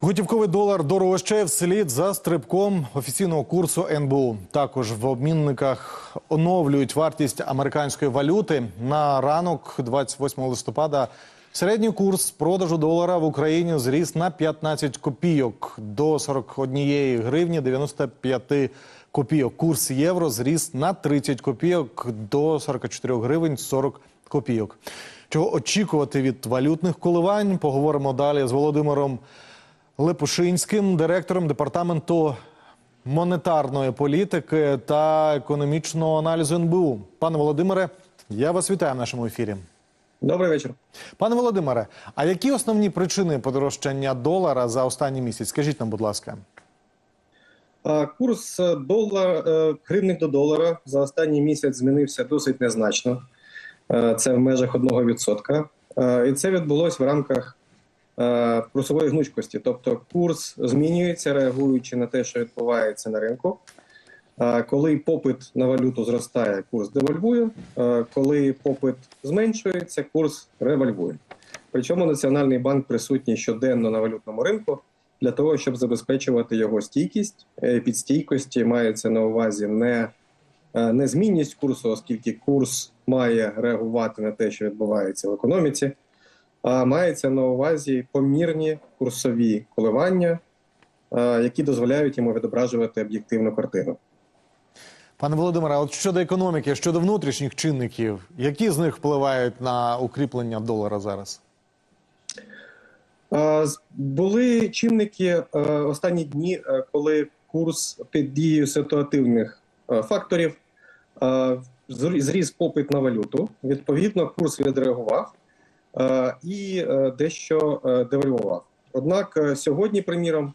Готівковий долар дорожчає вслід за стрибком офіційного курсу НБУ. Також в обмінниках оновлюють вартість американської валюти. На ранок, 28 листопада, середній курс продажу долара в Україні зріс на 15 копійок до 41 гривні 95 копійок. Курс євро зріс на 30 копійок до 44 гривень 40 копійок. Чого очікувати від валютних коливань? Поговоримо далі з Володимиром. Лепушинським, директором департаменту монетарної політики та економічного аналізу НБУ. Пане Володимире, я вас вітаю в нашому ефірі. Добрий вечір. Пане Володимире, а які основні причини подорожчання долара за останній місяць? Скажіть нам, будь ласка. Курс е, долар е, гривних до долара за останній місяць змінився досить незначно. Е, Це в межах 1%. Е, І це відбулось в рамках е, курсової гнучкості. Тобто курс змінюється, реагуючи на те, що відбувається на ринку. Коли попит на валюту зростає, курс девальвує. Е, Коли попит зменшується, курс ревальвує. Причому Національний банк присутній щоденно на валютному ринку для того, щоб забезпечувати його стійкість. Е, Під стійкості мається на увазі не, е, не змінність курсу, оскільки курс має реагувати на те, що відбувається в економіці, а мається на увазі помірні курсові коливання, які дозволяють йому відображувати об'єктивну картину. Пане Володимире, от щодо економіки, щодо внутрішніх чинників, які з них впливають на укріплення долара зараз? Були чинники е, останні дні, е, коли курс під дією ситуативних е, факторів зріс попит на валюту. Відповідно, курс відреагував і е, дещо е, девальвував. Однак е, сьогодні, приміром,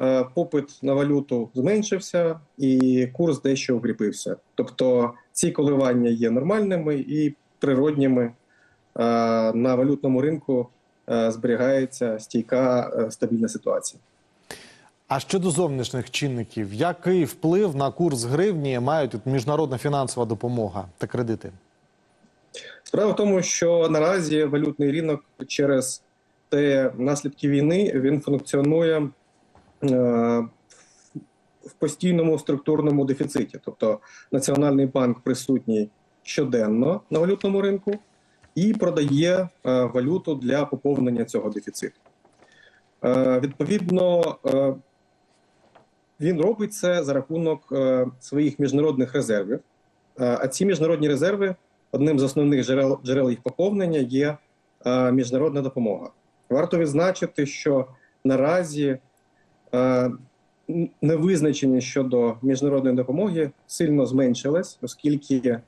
е, попит на валюту зменшився і курс дещо укріпився. Тобто ці коливання є нормальними і природніми е, на валютному ринку е, зберігається стійка е, стабільна ситуація. А щодо зовнішніх чинників, який вплив на курс гривні мають міжнародна фінансова допомога та кредити? Справа в тому, що наразі валютний ринок через те наслідки війни він функціонує е, в постійному структурному дефіциті. Тобто Національний банк присутній щоденно на валютному ринку і продає е, валюту для поповнення цього дефіциту. Е, Відповідно, він робить це за рахунок своїх міжнародних резервів. А ці міжнародні резерви одним з основних джерел, джерел їх поповнення є е, міжнародна допомога. Варто відзначити, що наразі е, н- невизначеність щодо міжнародної допомоги сильно зменшилась, оскільки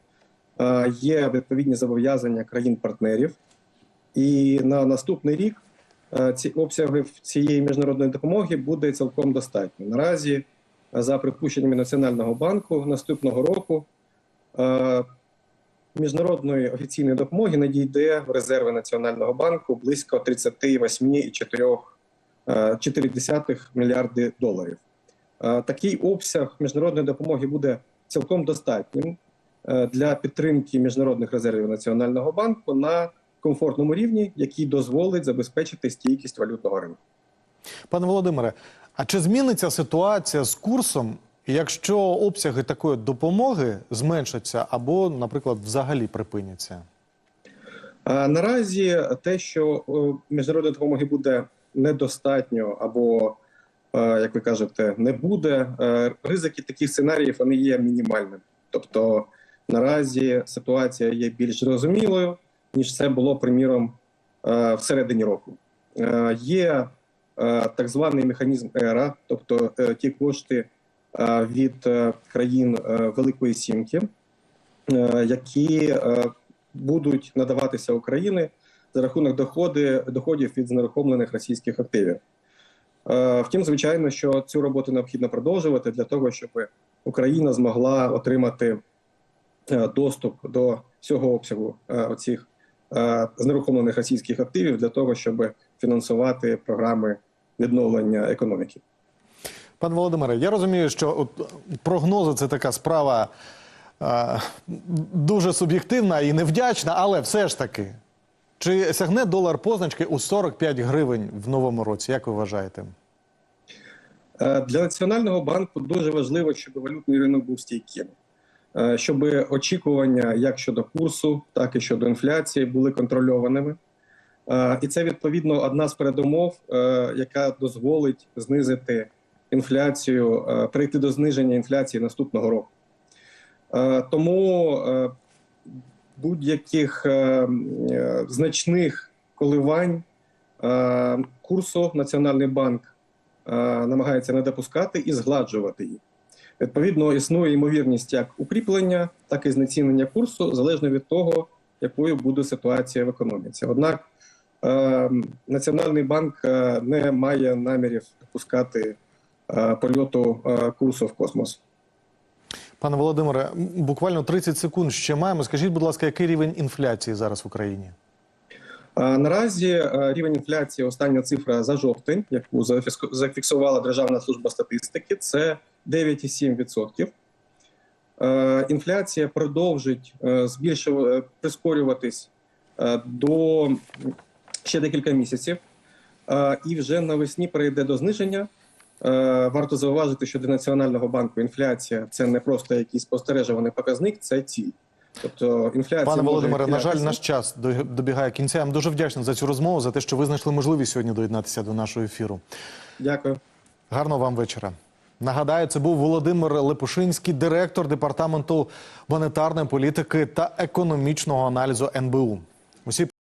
е, є відповідні зобов'язання країн-партнерів, і на наступний рік е, ці обсяги цієї міжнародної допомоги буде цілком достатньо. Наразі, е, за припущеннями Національного банку, наступного року е, міжнародної офіційної допомоги надійде в резерви Національного банку близько 38,4 мільярди доларів. Е, Такий обсяг міжнародної допомоги буде цілком достатнім е, для підтримки міжнародних резервів Національного банку на комфортному рівні, який дозволить забезпечити стійкість валютного ринку. Пане Володимире, а чи зміниться ситуація з курсом, якщо обсяги такої допомоги зменшаться або, наприклад, взагалі припиняться? Наразі те, що е, міжнародної допомоги буде недостатньо, або, е, як ви кажете, не буде, е, ризики таких сценаріїв вони є мінімальними. Тобто наразі ситуація є більш зрозумілою, ніж це було, приміром, е, всередині року. Е, Є е, так званий механізм ЕРА, тобто е, ті кошти е, від е, країн е, Великої Сімки, е, які е, будуть надаватися Україні за рахунок доходи, доходів від знерухомлених російських активів. Е, Втім, звичайно, що цю роботу необхідно продовжувати для того, щоб Україна змогла отримати е, доступ до всього обсягу е, оцих е, знерухомлених російських активів для того, щоб фінансувати програми відновлення економіки. Пане Володимире, я розумію, що от прогнози це така справа е, дуже суб'єктивна і невдячна, але все ж таки, чи сягне долар позначки у 45 гривень в новому році? Як ви вважаєте? Е, Для Національного банку дуже важливо, щоб валютний ринок був стійким, Е, щоб очікування як щодо курсу, так і щодо інфляції були контрольованими. Е, І це відповідно одна з передумов, яка дозволить знизити інфляцію, е, перейти до зниження інфляції наступного року. Е, Тому е, будь-яких значних коливань курсу Національний банк намагається не допускати і згладжувати їх. Відповідно, існує ймовірність як укріплення, так і знецінення курсу, залежно від того, якою буде ситуація в економіці. Однак Національний банк не має намірів допускати польоту е, курсу в космос. Пане Володимире, буквально 30 секунд ще маємо. Скажіть, будь ласка, який рівень інфляції зараз в Україні? Наразі е, рівень інфляції, остання цифра за жовтень, яку зафіксувала Державна служба статистики, це 9,7%. Е, Інфляція продовжить е, збільшувати прискорюватись е, до ще декілька місяців, Е, і вже навесні перейде до зниження. Е, Варто зауважити, що для Національного банку інфляція це не просто якийсь спостережуваний показник, це ціль. Тобто інфляція Пане Володимире, на жаль, наш час до- добігає кінця. Я вам дуже вдячний за цю розмову, за те, що ви знайшли можливість сьогодні доєднатися до нашого ефіру. Дякую. Гарного вам вечора. Нагадаю, це був Володимир Лепушинський, директор департаменту монетарної політики та економічного аналізу НБУ. Усі